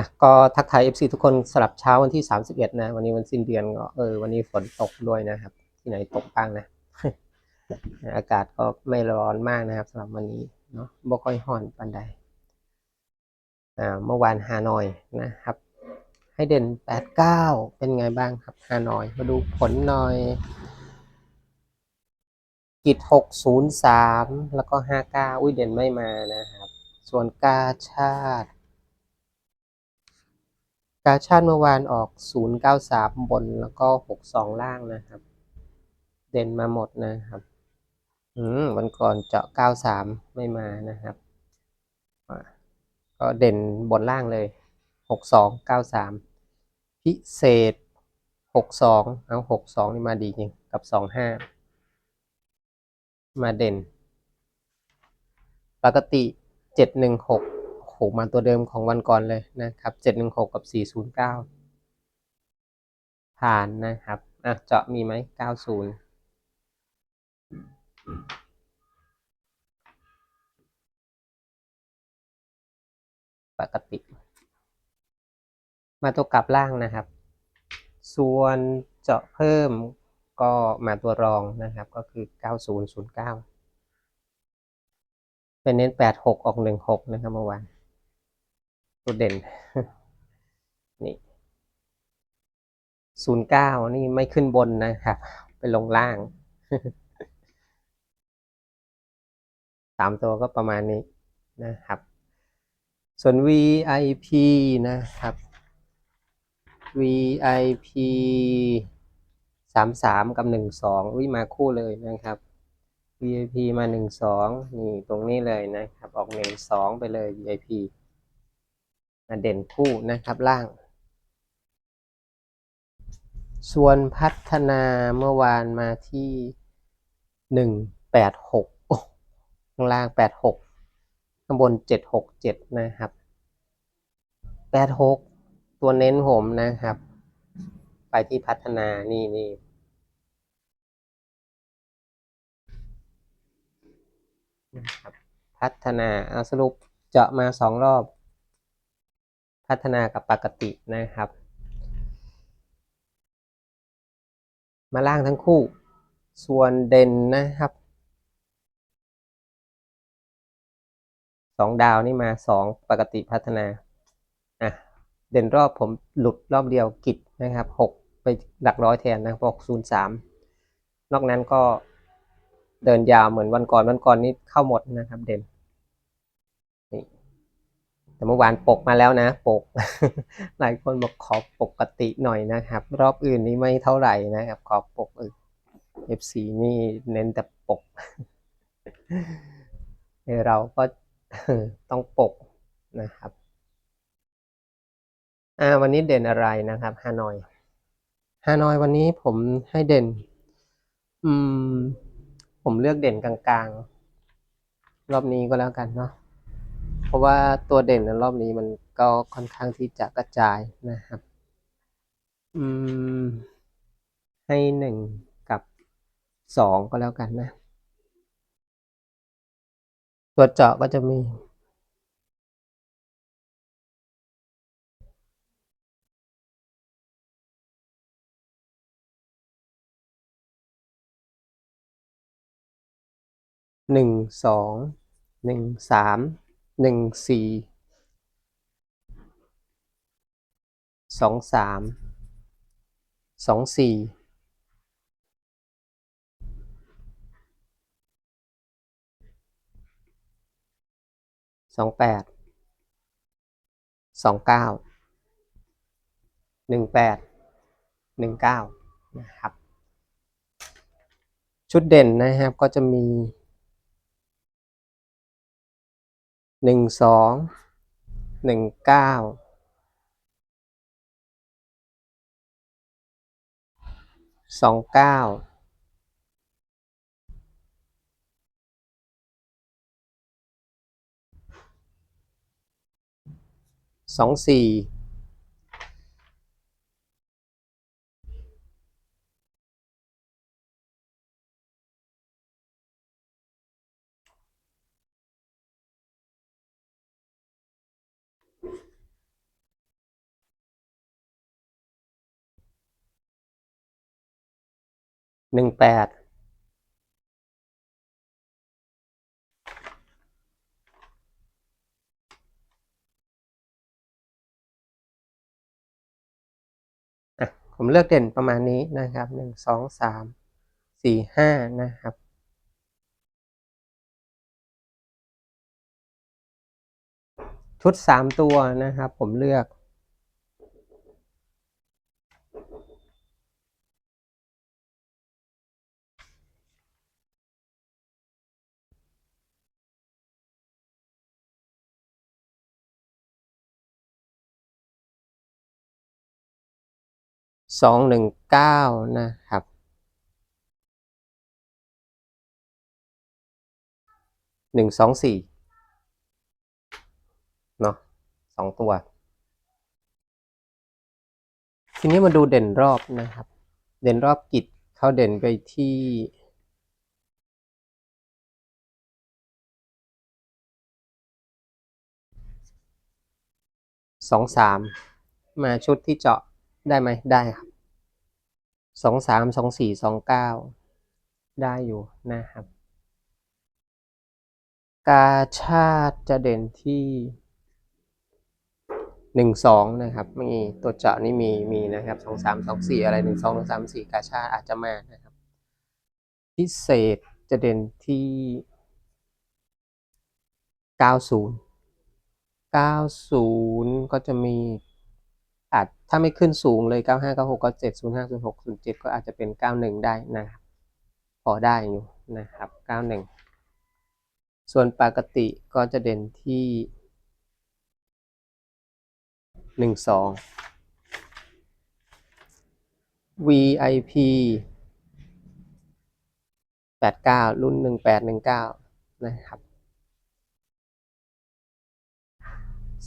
อะก็ทักทาย FC ทุกคนสลับเช้าวันที่ 31 นะ วันนี้วันสิ้นเดือนก็เออ วันนี้ฝนตกด้วยนะครับ ที่ไหนตกบ้างนะ อากาศก็ไม่ร้อนมากนะครับสำหรับวันนี้เนาะบ่ค่อยร้อนปานใดอ่าเมื่อวานฮานอยนะครับ ให้เด่น 89 เป็นไงบ้างครับฮานอย มาดูผลหน่อยกิจ603 แล้วก็ 59 อุ้ยเด่นไม่มานะครับ ส่วนกาชาติ กาชาติเมื่อวานออก 093 บนแล้วก็ 62 ล่างนะครับ เด่นมาหมดนะครับอืมวันก่อนเจาะ 93 ไม่มานะครับ ก็เด่นบนล่างเลย 62 93 พิเศษ 62 เอา 62 นี่มาดีจริง กับ 25 มาเด่น ปกติ 716 โอ้โหมาตัวเดิมของวันก่อนเลยนะครับ 716 กับ 409 ผ่านนะครับอะเจาะมีไหม 90ปกติ มาตัวกลับล่างนะครับ ส่วนเจาะเพิ่มก็มาตัวรองนะครับก็คือ 9009 เป็นเน้น 86 ออก 16 นะครับเมื่อวาน ตัวเด่น นี่09นี่ไม่ขึ้นบนนะครับ ไปลงล่างสามตัวก็ประมาณนี้นะครับ ส่วน VIP นะครับ VIP สามสามกับหนึ่งสองวิมาคู่เลยนะครับ VIP มาหนึ่งสองนี่ตรงนี้เลยนะครับ ออกหนึ่งสองไปเลย VIP เด่นคู่นะครับล่าง ส่วนพัฒนาเมื่อวานมาที่หนึ่งแปดหกข้างล่างแปดหกข้างบนเจ็ดหกเจ็ดนะครับแปดหกตัวเน้นผมนะครับ ไปที่พัฒนานี่นี่นะครับพัฒนาเอาสรุปเจาะมาสองรอบ พัฒนากับปกตินะครับ มาล่างทั้งคู่ ส่วนเด่นนะครับสองดาวนี่มาสองปกติพัฒนาอะเด่นรอบผมหลุดรอบเดียวกิจนะครับหกไปหลักร้อยแทนนะบอกศูนย์สามนอกนั้นก็เดินยาวเหมือนวันก่อนวันก่อนนี้เข้าหมดนะครับเด่น แต่เมื่อวานปกมาแล้วนะ ปก หลายคนบอกขอปกติหน่อยนะครับ รอบอื่นนี้ไม่เท่าไหร่นะครับ ขอปกเออ FC นี่เน้นแต่ปก เราก็ต้องปกนะครับอ่าวันนี้เด่นอะไรนะครับฮานอยฮานอยวันนี้ผมให้เด่น อืม ผมเลือกเด่นกลางๆ รอบนี้ก็แล้วกันเนาะ เพราะว่าตัวเด่นในรอบนี้มันก็ค่อนข้างที่จะกระจายนะครับ อืม ให้หนึ่งกับสองก็แล้วกันนะ ตัวเจาะก็จะมีหนึ่งสองหนึ่งสาม หนึ่งสี่สองสามสองสี่สองแปดสองเก้าหนึ่งแปดหนึ่งเก้านะครับ ชุดเด่นนะครับก็จะมี หนึ่งสองหนึ่งเก้าสองเก้าสองสี่ หนึ่งแปดผมเลือกเด่นประมาณนี้นะครับหนึ่งสองสามสี่ห้านะครับ ชุดสามตัวนะครับ ผมเลือก สองหนึ่งเก้านะครับหนึ่งสองสี่เนาะ สองตัว ทีนี้มาดูเด่นรอบนะครับ เด่นรอบกิจเขาเด่นไปที่สองสามมาชุดที่เจาะได้ไหมได้ครับสองสามสองสี่สองเก้าได้อยู่นะครับ กาชาติจะเด่นที่ หนึ่งสองนะครับมีตัวเจาะนี่มีมีนะครับสองสามสองสี่อะไรหนึ่งสองหนึ่งสามสี่กาชาอาจจะมานะครับ พิเศษจะเด่นที่เก้าศูนย์เก้าศูนย์ก็จะมีอาจถ้าไม่ขึ้นสูงเลยเก้าห้าเก้าหกก็เจ็ดศูนย์ห้าศูนย์หกศูนย์เจ็ดก็อาจจะเป็นเก้าหนึ่งได้นะครับพอได้อยู่นะครับเก้าหนึ่งส่วนปกติก็จะเด่นที่ หนึ่งสอง VIP แปดเก้ารุ่นหนึ่งแปดหนึ่งเก้านะครับ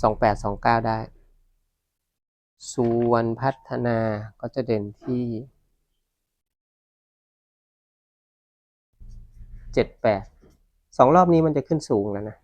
สองแปดสองเก้าได้ส่วนพัฒนาก็จะเด่นที่เจ็ดแปดสองรอบนี้มันจะขึ้นสูงแล้วนะ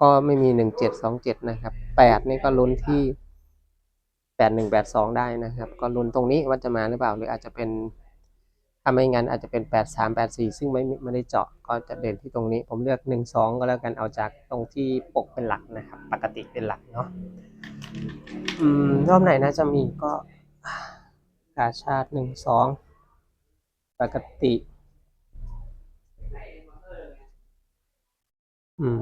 ก็ไม่มีหนึ่งเจ็ดสองเจ็ดนะครับแปดนี่ก็ลุ้นที่ แปดหนึ่งแปดสองได้นะครับ ก็ลุ้นตรงนี้ว่าจะมาหรือเปล่า หรืออาจจะเป็นถ้าไม่งั้นอาจจะเป็นแปดสามแปดสี่ซึ่งไม่ไม่ได้เจาะก็จะเด่นที่ตรงนี้ ผมเลือกหนึ่งสองก็แล้วกันเอาจากตรงที่ปกเป็นหลักนะครับ ปกติเป็นหลักเนาะอืมรอบไหนน่าจะมีก็กาชาติหนึ่งสองปกติ อืม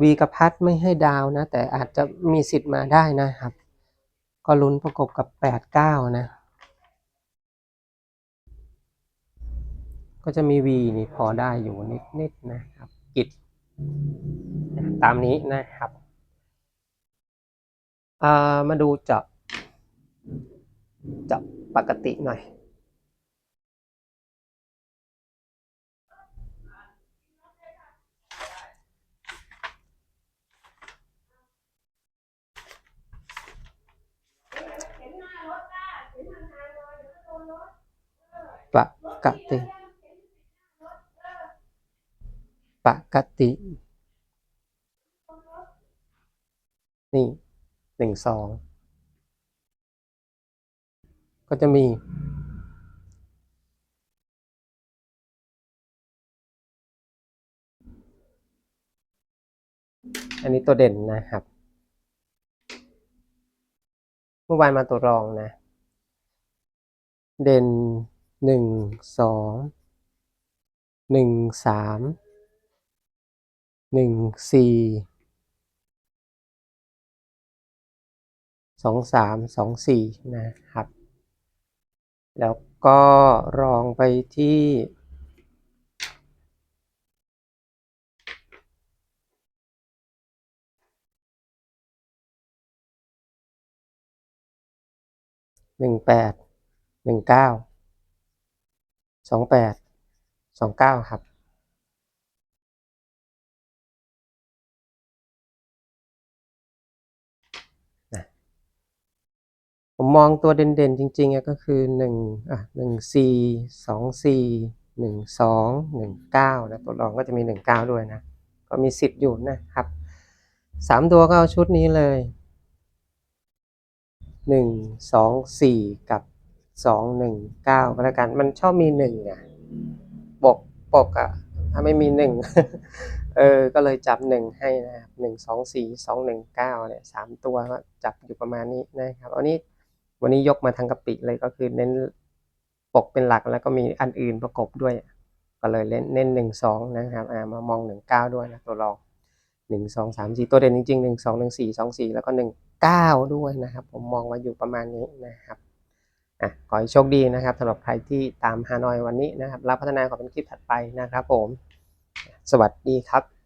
วีกับพัดไม่ให้ดาวนะ แต่อาจจะมีสิทธิ์มาได้นะครับ ก็ลุ้นประกบกับแปดเก้านะ ก็จะมีวีนี่พอได้อยู่นิดๆนะครับ กิจตามนี้นะครับามาดูจาะจาะปกติหน่อย ป กติ ปกติ นี่หนึ่งสอง ก็จะมีอันนี้ตัวเด่นนะครับ เมื่อวานมาตัวรองนะ เด่น หนึ่งสองหนึ่งสามหนึ่งสี่สองสามสองสี่นะครับ แล้วก็รองไปที่หนึ่งแปดหนึ่งเก้า สองแปดสองเก้าครับผมมองตัวเด่นๆจริงๆก็คือหนึ่งอะหนึ่งสี่สองสี่หนึ่งสองหนึ่งเก้านะตัวรองก็จะมีหนึ่งเก้าด้วยนะ ก็มีสิทธิ์อยู่นะครับสามตัวก็เอาชุดนี้เลยหนึ่งสองสี่กับ สองหนึ่งเก้าก็แล้วกัน มันชอบมีหนึ่งอะปกปกอะถ้าไม่มีหนึ่งเออ ก็เลยจับหนึ่งให้นะครับหนึ่งสองสี่สองหนึ่งเก้าเนี่ยสามตัวก็จับอยู่ประมาณนี้นะครับอันนี้วันนี้ยกมาทางกะปิเลยก็คือเน้นปกเป็นหลักแล้วก็มีอันอื่นประกบด้วย ก็เลยเล่นเน้นหนึ่งสองนะครับอ่ามามองหนึ่งเก้าด้วยนะตัวรองหนึ่งสองสามสี่ตัวเด่นจริงๆหนึ่งสองหนึ่งสี่สองสี่แล้วก็หนึ่งเก้าด้วยนะครับ ผมมองว่าอยู่ประมาณนี้นะครับ อะขอให้โชคดีนะครับสำหรับใครที่ตามฮานอยวันนี้นะครับรับพัฒนาขอเป็นคลิปถัดไปนะครับผม สวัสดีครับ